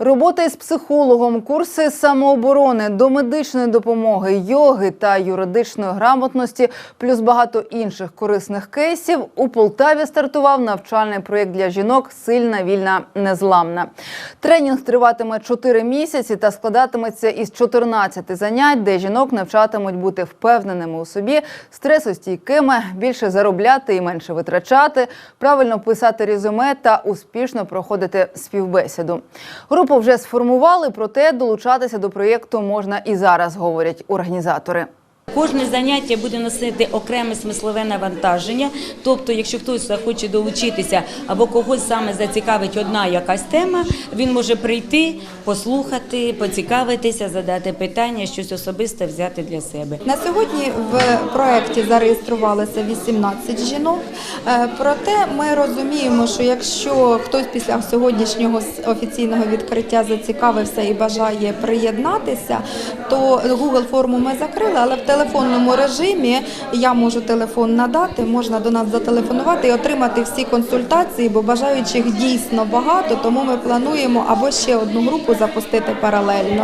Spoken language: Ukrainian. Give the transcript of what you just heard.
Робота із психологом, курси самооборони, домедичної допомоги, йоги та юридичної грамотності, плюс багато інших корисних кейсів. У Полтаві стартував навчальний проєкт для жінок Сильна, вільна, незламна. Тренінг триватиме 4 місяці та складатиметься із 14 занять, де жінок навчатимуть бути впевненими у собі, стресостійкими, більше заробляти і менше витрачати, правильно писати резюме та успішно проходити співбесіду. Групу вже сформували, проте долучатися до проєкту можна і зараз, говорять організатори. Кожне заняття буде носити окреме смислове навантаження. Тобто, якщо хтось захоче долучитися або когось саме зацікавить одна якась тема, він може прийти, послухати, поцікавитися, задати питання, щось особисте взяти для себе. На сьогодні в проєкті зареєструвалося 18 жінок. Е, Проте ми розуміємо, що якщо хтось після сьогоднішнього офіційного відкриття зацікавився і бажає приєднатися, то Google форму ми закрили, але в телефонному режимі я можу телефон надати, можна до нас зателефонувати і отримати всі консультації, бо бажаючих дійсно багато, тому ми плануємо або ще одну групу запустити паралельно.